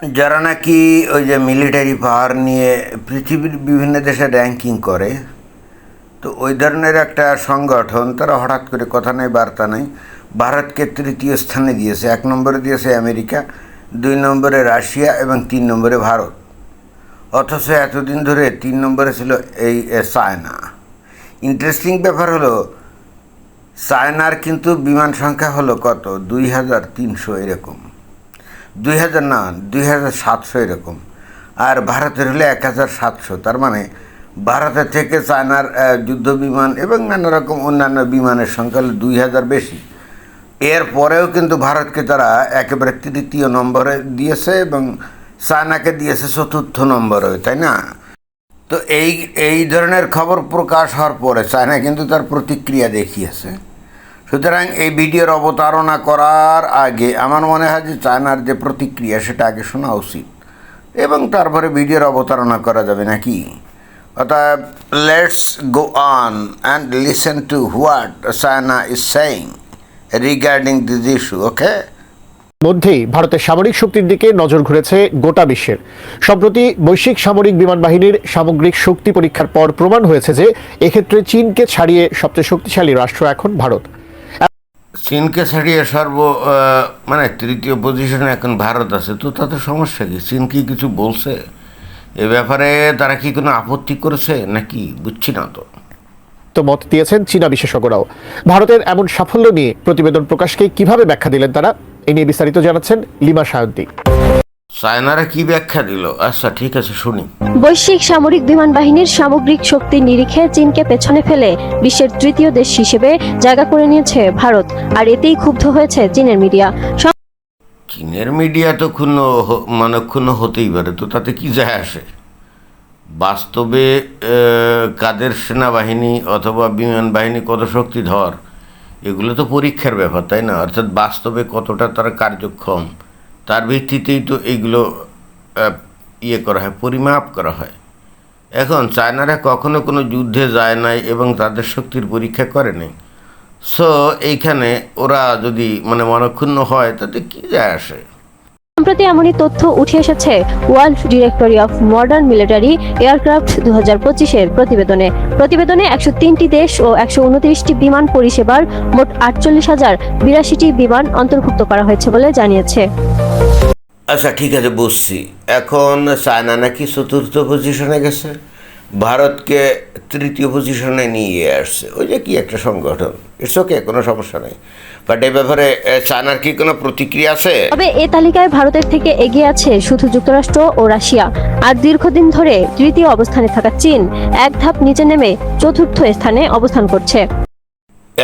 যারা নাকি ওই যে মিলিটারি পাওয়ার নিয়ে পৃথিবীর বিভিন্ন দেশে র্যাঙ্কিং করে, তো ওই ধরনের একটা সংগঠন, তারা হঠাৎ করে কথা নেই, বার্তা নেই, ভারতকে তৃতীয় স্থানে দিয়েছে। এক নম্বরে দিয়েছে আমেরিকা, দুই নম্বরে রাশিয়া এবং তিন নম্বরে ভারত। অথচ এতদিন ধরে তিন নম্বরে ছিল এই চায়না। ইন্টারেস্টিং ব্যাপার হলো, চায়নার কিন্তু বিমান সংখ্যা হলো কত? দুই হাজার তিনশো এরকম। দুই হাজার না, দুই হাজার সাতশো এরকম। আর ভারতের হলে এক হাজার সাতশো। তার মানে ভারতের থেকে চায়নার যুদ্ধ বিমান এবং নানা রকম অন্যান্য বিমানের সংখ্যা হলো দুই হাজার বেশি। এর পরেও কিন্তু ভারতকে তারা একেবারে তৃতীয় নম্বরে দিয়েছে এবং চায়নাকে দিয়েছে চতুর্থ নম্বরে, তাই না? তো এই এই ধরনের খবর প্রকাশ হওয়ার পরে চায়না কিন্তু তার প্রতিক্রিয়া দেখিয়েছে। সুতরাং এই ভিডিওর অবতারণা করার আগে আমার মনে হয় যে চায়নার যে প্রতিক্রিয়া সেটা আগে শোনা উচিত। এবং তারপরে ভিডিওর অবতারণা করা যাবে নাকি? অর্থাৎ let's go on and listen to what China is saying regarding this issue okay মধ্যেই ভারতের সামরিক শক্তির দিকে নজর ঘুরেছে গোটা বিশ্বের। সম্প্রতি বৈশ্বিক সামরিক বিমান বাহিনীর সামগ্রিক শক্তি পরীক্ষার পর প্রমাণ হয়েছে যে এক্ষেত্রে চীনকে ছাড়িয়ে সবচেয়ে শক্তিশালী রাষ্ট্র এখন ভারত। চীনকে ছাড়িয়ে সর্ব মানে তৃতীয় পজিশনে এখন ভারত আছে, তো তাতে সমস্যা কি? চীন কি কিছু বলছে? এ ব্যাপারে তারা কি কোনো আপত্তি করেছে নাকি? বুঝছি না তো। তো মত দিয়েছেন চীনা বিশেষজ্ঞরাও। ভারতের এমন সাফল্য নিয়ে প্রতিবেদন প্রকাশকে কীভাবে ব্যাখ্যা দিলেন তারা, এ নিয়ে বিস্তারিত জানাচ্ছেন লিমা সায়ন্তী। চায়নারা কি ব্যাখ্যা দিল? আচ্ছা ঠিক আছে শুনি। বৈশ্বিক সামরিক বিমান বাহিনীর সামগ্রিক শক্তির নিরিখে চীনকে পেছনে ফেলে বিশ্বের তৃতীয় দেশ হিসেবে জায়গা করে নিয়েছে ভারত আর এতেই ক্ষুব্ধ হয়েছে চীনের মিডিয়া। চীনের মিডিয়া তো ক্ষুণ্ণ মানে ক্ষুণ্ণ হতেই পারে তো তাতে কি যায় আসে? বাস্তবে কাদের সেনাবাহিনী অথবা বিমান বাহিনী কত শক্তিধর এগুলো তো পরীক্ষার ব্যাপার তাই না? অর্থাৎ বাস্তবে কতটা তারা কার্যক্ষম তার ভিত্তিতেই তো এইগুলো ইয়ে করা হয়, পরিমাপ করা হয়। এখন চায়নারা কখনো কোনো যুদ্ধে যায় নাই এবং তাদের শক্তির পরীক্ষা করে নাই। সো এইখানে ওরা যদি মানে মনক্ষুণ্ণ হয়, তাতে কি যায় আসে? সম্প্রতি এমনই তথ্য উঠে এসেছে world directory of modern military aircraft দু হাজার পঁচিশের প্রতিবেদনে। প্রতিবেদনে একশো তিনটি দেশ ও একশো উনত্রিশটি বিমান পরিষেবার মোট আটচল্লিশ হাজার বিরাশিটি বিমান অন্তর্ভুক্ত করা হয়েছে বলে জানিয়েছে। আচ্ছা ঠিক আছে, বুঝছি। এখন চায়না নাকি চতুর্থ পজিশনে গেছে? ভারতকে তৃতীয় পজিশনে নিয়ে আসছে। ওই যে কি একটা সংগঠন। ইটস ওকে কোনো সমস্যা নেই। বাট এই ব্যাপারে চায়নার কি কোনো প্রতিক্রিয়া আছে? তবে এ তালিকায় ভারতের থেকে এগিয়ে আছে শুধু যুক্তরাষ্ট্র ও রাশিয়া। আর দীর্ঘদিন ধরে তৃতীয় অবস্থানে থাকা চীন এক ধাপ নিচে নেমে চতুর্থ স্থানে অবস্থান করছে।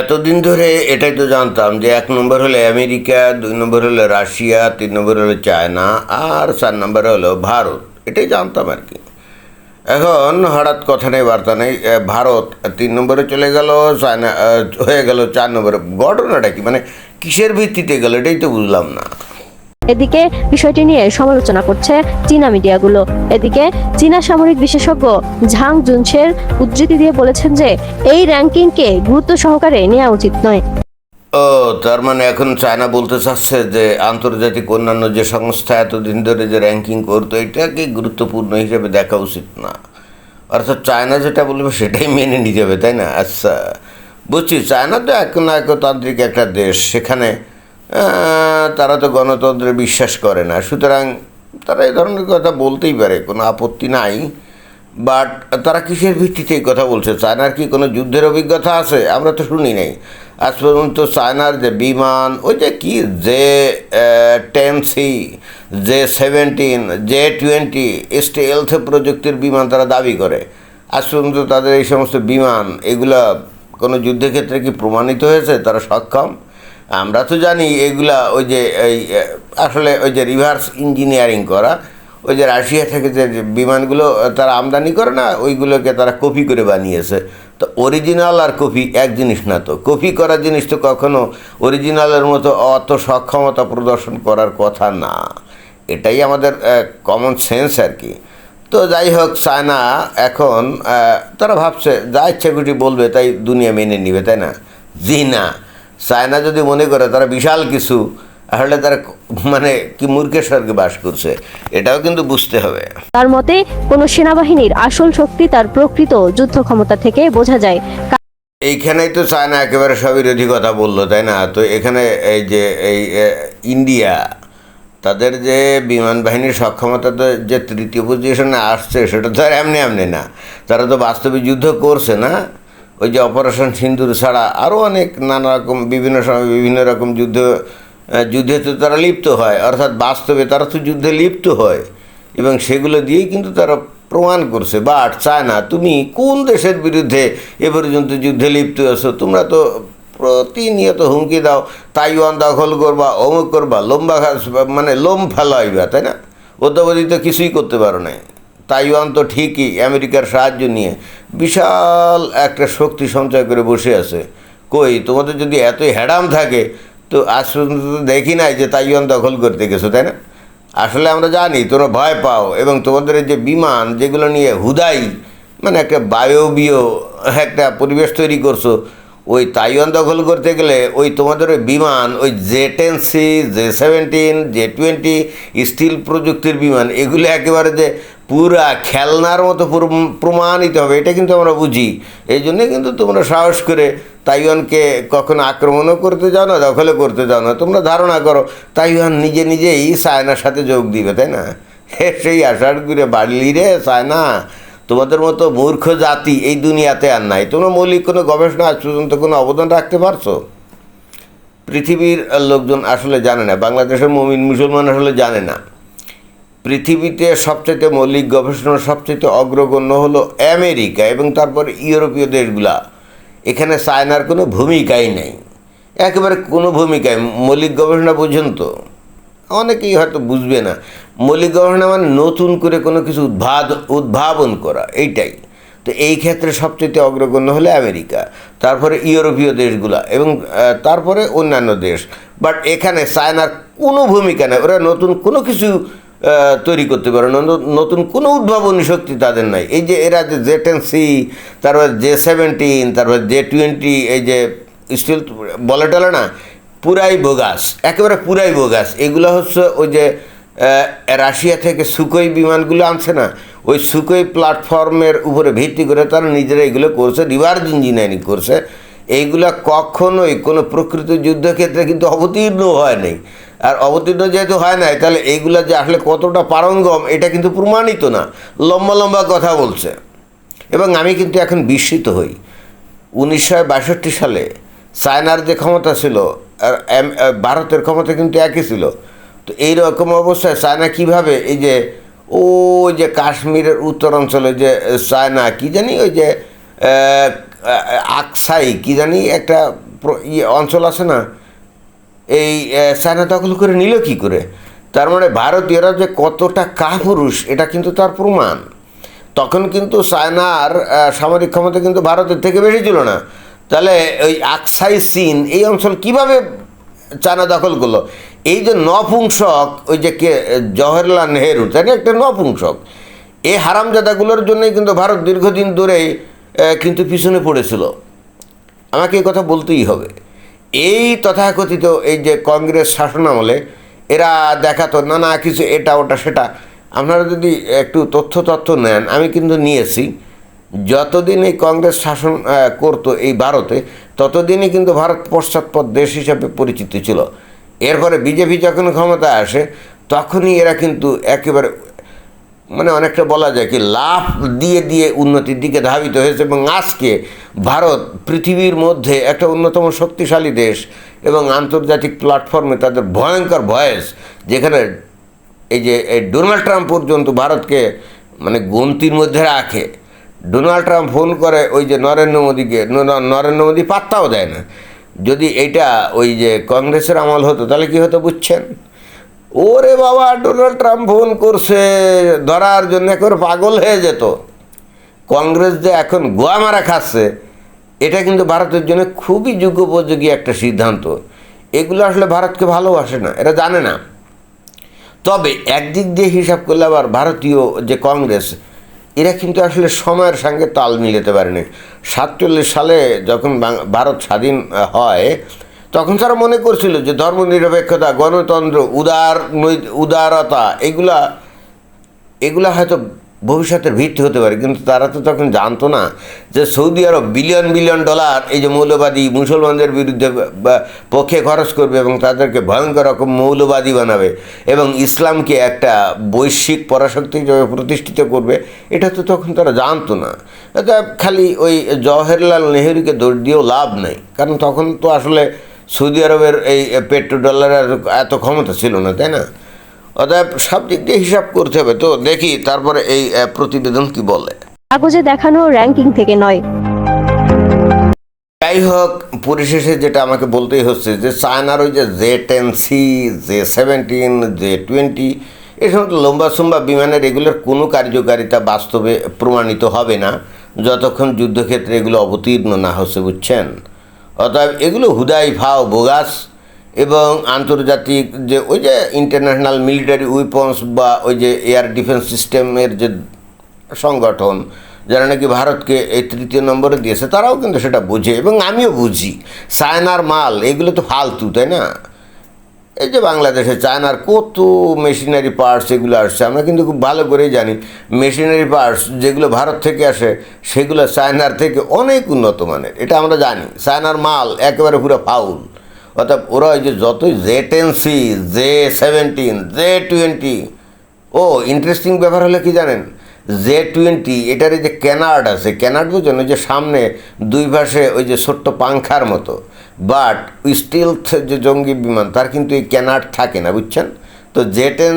এতদিন ধরে এটাই তো জানতাম যে এক নম্বর হলো আমেরিকা, দুই নম্বর হলো রাশিয়া, তিন নম্বর হলো চায়না আর চার নম্বর হলো ভারত। এটাই জানতাম আর কি। এখন হঠাৎ কথা নেই, বার্তা নেই ভারত তিন নম্বরে চলে গেল, চায়না হয়ে গেল চার নম্বরে। ঘটনাটা কি? মানে কিসের ভিত্তিতে গেল? এটাই তো বুঝলাম না। এদিকে বিষয়টি নিয়ে সমালোচনা করছে চীনা মিডিয়াগুলো। এদিকে চীনা সামরিক বিশেষজ্ঞ ঝাং জুনসের উদ্ধৃতি দিয়ে বলেছেন যে এই র্যাঙ্কিংকে গুরুত্ব সহকারে নেওয়া উচিত নয়। ও, তার মানে এখন চায়না বলতে চাচ্ছে যে আন্তর্জাতিক অন্যান্য যে সংস্থা এতদিন ধরে যে র্যাঙ্কিং করতো, এটাকে গুরুত্বপূর্ণ হিসেবে দেখা উচিত না। অর্থাৎ চায়না যেটা বলবে সেটাই মেনে নিয়ে যাবে তাই না? আচ্ছা বুঝছি, চায়না তো এক না একতান্ত্রিক একটা দেশ, সেখানে তারা তো গণতন্ত্রে বিশ্বাস করে না। সুতরাং তারা এই ধরনের কথা বলতেই পারে, কোনো আপত্তি নাই। বাট তারা কিসের ভিত্তিতে এই কথা বলছে? চায়নার কি কোনো যুদ্ধের অভিজ্ঞতা আছে? আমরা তো শুনি নাই। আজ পর্যন্ত চায়নার যে বিমান, ওই যে কি? J ten C J seventeen, J twenty, stealth প্রযুক্তির বিমান তারা দাবি করে। আজ পর্যন্ত তাদের এই সমস্ত বিমান, এগুলা কোনো যুদ্ধক্ষেত্রে কি প্রমাণিত হয়েছে? তারা সক্ষম? আমরা তো জানি এগুলা ওই যে এই আসলে ওই যে রিভার্স ইঞ্জিনিয়ারিং করা, ওই যে রাশিয়া থেকে যে বিমানগুলো তারা আমদানি করে না, ওইগুলোকে তারা কপি করে বানিয়েছে। তো অরিজিনাল আর কপি এক জিনিস না তো। কপি করার জিনিস তো কখনো অরিজিনালের মতো অত সক্ষমতা প্রদর্শন করার কথা না। এটাই আমাদের কমন সেন্স আর কি। তো যাই হোক, চায়না এখন তারা ভাবছে, যা ইচ্ছে খুশি বলবে, তাই দুনিয়া মেনে নিবে, তাই না? জি না। চায়না যদি মনে করে তারা বিশাল কিছু তাহলে তারা মানে কি মূর্খের স্বর্গে বাস করছে এটাও কিন্তু বুঝতে হবে। তার মতে কোনো সেনাবাহিনীর আসল শক্তি তার প্রকৃত যুদ্ধ ক্ষমতা থেকে বোঝা যায়। এইখানেই তো চায়না একেবারে সবিরোধী কথা বলল তাই না? তো এখানে এই যে এই ইন্ডিয়া তাদের যে বিমান বাহিনীর সক্ষমতা তো যে তৃতীয় পজিশনে আসছে সেটা তো আর এমনি এমনি না। তারা তো বাস্তবে যুদ্ধ করছে না। ওই যে অপারেশন সিন্দুর ছাড়া আরও অনেক নানা রকম, বিভিন্ন সময় বিভিন্ন রকম যুদ্ধ যুদ্ধে তো তারা লিপ্ত হয়। অর্থাৎ বাস্তবে তারা তো যুদ্ধে লিপ্ত হয়। এবং সেগুলো দিয়েই কিন্তু তারা প্রমাণ করছে। বাট চায় না তুমি কোন দেশের বিরুদ্ধে এ পর্যন্ত যুদ্ধে লিপ্ত আছো? তোমরা তো প্রতিনিয়ত হুমকি দাও। তাইওয়ান দখল করবা, অমুক করবা, লম্বা মানে লোম ফেলাইবা, তাই না? অদ্যাবধি তো কিছুই করতে পারো না তাইওয়ান তো ঠিকই, আমেরিকার সাহায্য নিয়ে। বিশাল একটা শক্তি সঞ্চয় করে বসে আছে। কই, তোমাদের যদি এতই হ্যাডাম থাকে, তো আজ পর্যন্ত দেখি নাই যে তাইওয়ান দখল করতে গেছো, তাই না? আসলে আমরা জানি, তোমরা ভয় পাও এবং তোমাদের যে বিমান, যেগুলো নিয়ে হুদাই মানে একটা বায়বীয় একটা পরিবেশ তৈরি করছ, ওই তাইওয়ান দখল করতে গেলে ওই তোমাদের ওই বিমান, ওই J ten C, J seventeen, J twenty, stealth প্রযুক্তির বিমান, এগুলো একেবারে যে পুরা খেলনার মতো পুরো- প্রমাণিত হবে, এটা কিন্তু আমরা বুঝি। এই জন্যে কিন্তু তোমরা সাহস করে তাইওয়ানকে কখনো আক্রমণও করতে যাও না, দখলও করতে যাও না। তোমরা ধারণা করো, তাইওয়ান নিজে নিজেই চায়নার সাথে যোগ দিবে, তাই না? সেই আষাঢ় ঘুরে বাড়লি রে চায়না তোমাদের মতো মূর্খ জাতি এই দুনিয়াতে আর নাই। তোমরা মৌলিক কোনো গবেষণা আজ পর্যন্ত কোনো অবদান রাখতে পারছ? পৃথিবীর লোকজন আসলে জানে না, বাংলাদেশের মমিন মুসলমান আসলে জানে না। পৃথিবীতে সবচেয়ে মৌলিক গবেষণা সবচেয়ে অগ্রগণ্য হলো আমেরিকা এবং তারপর ইউরোপীয় দেশগুলা। এখানে চায়নার কোনো ভূমিকাই নেই। একেবারে কোনো ভূমিকায় মৌলিক গবেষণা পর্যন্ত অনেকেই হয়তো বুঝবে না। মৌলিক গবেষণা মানে নতুন করে কোনো কিছু উদ্ভাদ, উদ্ভাবন করা, এইটাই। তো এই ক্ষেত্রে সবচেয়ে অগ্রগণ্য হলো আমেরিকা, তারপরে ইউরোপীয় দেশগুলা এবং তারপরে অন্যান্য দেশ। বাট এখানে চায়নার কোনো ভূমিকা নেই। ওরা নতুন কোনো কিছু তৈরি করতে পারে। নতুন কোনো উদ্ভাবনী শক্তি তাদের নাই। এই যে এরা যে জে টেন সি, তারপর জে সেভেন্টিন, তারপর জে টোয়েন্টি, এই যে স্টিল বলে টলে না, পুরাই বোগাস, একেবারে পুরাই বোগাস। এগুলো হচ্ছে ওই যে রাশিয়া থেকে সুকোই বিমানগুলো আনছে না, ওই সুকোই প্ল্যাটফর্মের উপরে ভিত্তি করে তারা নিজেরা এগুলো করছে, রিভার্স ইঞ্জিনিয়ারিং করছে। এইগুলা কখনোই কোনো প্রকৃত যুদ্ধক্ষেত্রে কিন্তু অবতীর্ণ হয় নাই। আর অবতীর্ণ যেহেতু হয় নাই, তাহলে এইগুলা যে আসলে কতটা পারঙ্গম, এটা কিন্তু প্রমাণিত না। লম্বা লম্বা কথা বলছে। এবং আমি কিন্তু এখন বিস্মিত হই। উনিশশো বাষট্টি সালে চায়নার যে ক্ষমতা ছিল, আর ভারতের ক্ষমতা কিন্তু একই ছিল। তো এই রকম অবস্থায় চায়না কীভাবে, এই যে, ওই যে কাশ্মীরের উত্তর অঞ্চলে যে চায়না কি জানি ওই যে আকসাই, কি জানি একটা ইয়ে অঞ্চল আছে না এই চায়না দখল করে নিল কি করে? তার মানে ভারতীয়রা যে কতটা কাপুরুষ, এটা কিন্তু তার প্রমাণ। তখন কিন্তু চায়নার সামরিক ক্ষমতা কিন্তু ভারতের থেকে বেশি ছিল না। তাহলে ওই আকসাই চীন এই অঞ্চল কীভাবে চায়না দখল করল? এই যে নপুংসক, ওই যে কে, জওহরলাল নেহেরু তাই না একটা নপুংসক এই হারামজাদাগুলোর জন্যই কিন্তু ভারত দীর্ঘদিন ধরেই কিন্তু পিছনে পড়েছিল। আমাকে এই কথা বলতেই হবে। এই তথাকথিত এই যে কংগ্রেস শাসনামলে এরা দেখাতো, না না, কিছু এটা, ওটা, সেটা। আপনারা যদি একটু তথ্য তথ্য নেন, আমি কিন্তু নিয়েছি। যতদিন এই কংগ্রেস শাসন করতো এই ভারতে, ততদিনই কিন্তু ভারত পশ্চাৎপদ দেশ হিসাবে পরিচিত ছিল। এরপরে বিজেপি যখন ক্ষমতায় আসে, তখনই এরা কিন্তু একেবারে মানে অনেকটা বলা যায় কি লাভ দিয়ে দিয়ে উন্নতির দিকে ধাবিত হয়েছে এবং আজকে ভারত পৃথিবীর মধ্যে একটা অন্যতম শক্তিশালী দেশ এবং আন্তর্জাতিক প্ল্যাটফর্মে তাদের ভয়ঙ্কর ভয়েস, যেখানে এই যে, এই ডোনাল্ড ট্রাম্প পর্যন্ত ভারতকে মানে গন্তির মধ্যে রাখে। ডোনাল্ড ট্রাম্প ফোন করে ওই যে নরেন্দ্র মোদীকে নরেন্দ্র মোদী পাত্তাও দেয় না। যদি এটা ওই যে কংগ্রেসের আমল হতো, তাহলে কি হতো বুঝছেন? ওরে বাবা, ডোনাল্ড ট্রাম্প ফোন করছে। ধরার জন্য একেবারে পাগল হয়ে যেত। কংগ্রেস যে এখন গোয়া মারা খাচ্ছে, এটা কিন্তু ভারতের জন্য খুবই যুগোপযোগী একটা সিদ্ধান্ত। এগুলো আসলে ভারতকে ভালোবাসে না, এরা জানে না। তবে একদিক দিয়ে হিসাব করলে আবার ভারতীয় যে কংগ্রেস, এরা কিন্তু আসলে সময়ের সঙ্গে তাল মিলাতে পারেনি। সাতচল্লিশ সালে যখন ভারত স্বাধীন হয় তখন তারা মনে করছিল যে ধর্মনিরপেক্ষতা গণতন্ত্র, উদার উদারতা, এগুলা এগুলা হয়তো ভবিষ্যতের ভিত্তি হতে পারে, কিন্তু তারা তো তখন জানতো না যে Saudi Arab billion billion dollar এই যে মৌলবাদী মুসলমানদের বিরুদ্ধে পক্ষে খরচ করবে এবং তাদেরকে ভয়ঙ্কর রকম মৌলবাদী বানাবে এবং ইসলামকে একটা বৈশ্বিক পরাশক্তি হিসেবে প্রতিষ্ঠিত করবে, এটা তো তখন তারা জানতো না। এটা খালি ওই জওহরলাল নেহেরুকে দোষ দিয়েও লাভ নেই, কারণ তখন তো আসলে সৌদি আরবের এই পেট্রো ডলারের এত ক্ষমতা ছিল না তাই না? অতএব সব দিক দিয়ে হিসাব করতে হবে তো দেখি তারপরে এই প্রতিবেদন কি বলে। কাগজে দেখানো র্যাঙ্কিং থেকে নয়। যাই হোক পরিশেষে যেটা আমাকে বলতেই হচ্ছে যে চায়নার ওই যে J ten C J seventeen J twenty এই সমস্ত লম্বা সম্বা বিমানের এগুলোর কোনো কার্যকারিতা বাস্তবে প্রমাণিত হবে না যতক্ষণ যুদ্ধক্ষেত্রে এগুলো অবতীর্ণ না হচ্ছে বুঝছেন? অতএব এগুলো হুদাই ভাও বোগাস এবং আন্তর্জাতিক যে ওই যে ইন্টারন্যাশনাল মিলিটারি উইপন্স বা ওই যে এয়ার ডিফেন্স সিস্টেমের যে সংগঠন, যারা নাকি ভারতকে এই তৃতীয় নম্বরে দিয়েছে, তারাও কিন্তু সেটা বোঝে এবং আমিও বুঝি। সায়নার মাল, এগুলো তো ফালতু, তাই না? এই যে বাংলাদেশে চায়নার কত মেশিনারি পার্টস এগুলো আসছে, আমরা কিন্তু খুব ভালো করেই জানি। মেশিনারি পার্টস যেগুলো ভারত থেকে আসে, সেগুলো চায়নার থেকে অনেক উন্নত মানের। এটা আমরা জানি। চায়নার মাল একেবারে পুরো ফাউল। অর্থাৎ ওরা ওই যে যতই J ten C, J seventeen, J twenty, ও ইন্টারেস্টিং ব্যাপার হলে কি জানেন? জে টোয়েন্টি, এটার যে ক্যানার্ড আছে, ক্যানার্ড বুঝছেন ওই যে সামনে দুই পাশে ওই যে ছোট্ট পাংখার মতো, বাট স্টিলথ যে জঙ্গি বিমান, তার কিন্তু এই ক্যানার্ড থাকে না, বুঝছেন? তো জে টেন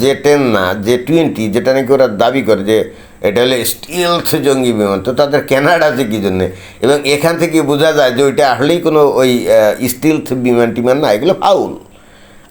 জে টেন না, জে টোয়েন্টি, যেটা নাকি ওরা দাবি করে যে এটা হলে স্টিলথ জঙ্গি বিমান, তো তাদের ক্যানার্ড আছে কী জন্যে? এবং এখান থেকে বোঝা যায় যে ওইটা আসলেই কোনো ওই স্টিলথ বিমান টিমান না, এগুলো ফাউল।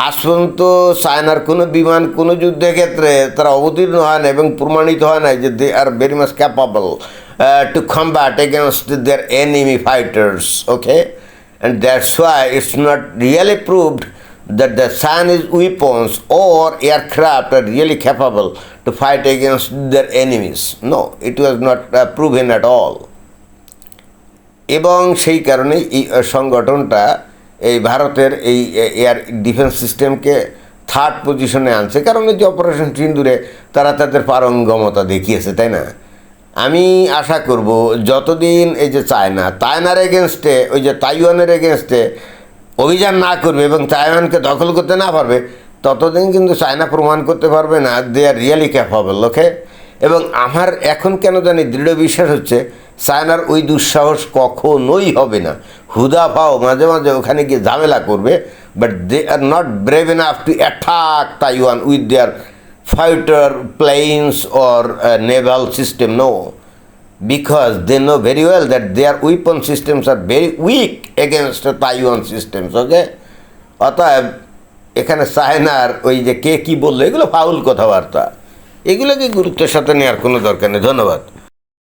পর্যন্ত চায়নার কোনো বিমান কোনো যুদ্ধের ক্ষেত্রে তারা অবতীর্ণ হয় না এবং প্রমাণিত হয় না যে they are very much capable to combat against their enemy fighters okay and that's why it's not really proved that the Chinese weapons or aircraft are really capable to fight against their enemies. No, it was not uh, proven at all. এবং সেই কারণে এই সংগঠনটা এই ভারতের এই air defence সিস্টেমকে third পজিশনে আনছে। কারণ এই যে অপারেশন সিন্দুরে তারা তাদের পারঙ্গমতা দেখিয়েছে, তাই না? আমি আশা করব যতদিন এই যে চায়না, চায়নার এগেনস্টে ওই যে তাইওয়ানের এগেনস্টে অভিযান না করবে এবং তাইওয়ানকে দখল করতে না পারবে, ততদিন কিন্তু চায়না প্রমাণ করতে পারবে না দে আর রিয়েলি ক্যাপাবল ওকে এবং আমার এখন কেন জানি দৃঢ় বিশ্বাস হচ্ছে চায়নার ওই দুঃসাহস কখনোই হবে না। হুদা পাও মাঝে মাঝে ওখানে গিয়ে ঝামেলা করবে but they are not brave enough to attack Taiwan with their fighter planes or naval system no because they know very well that their weapon systems are very weak against Taiwan systems, okay? অতএব এখানে চায়নার ওই যে কে কী বলল এগুলো foul কথাবার্তা। এগুলোকে গুরুত্বের সাথে নেওয়ার কোনো দরকার নেই। ধন্যবাদ।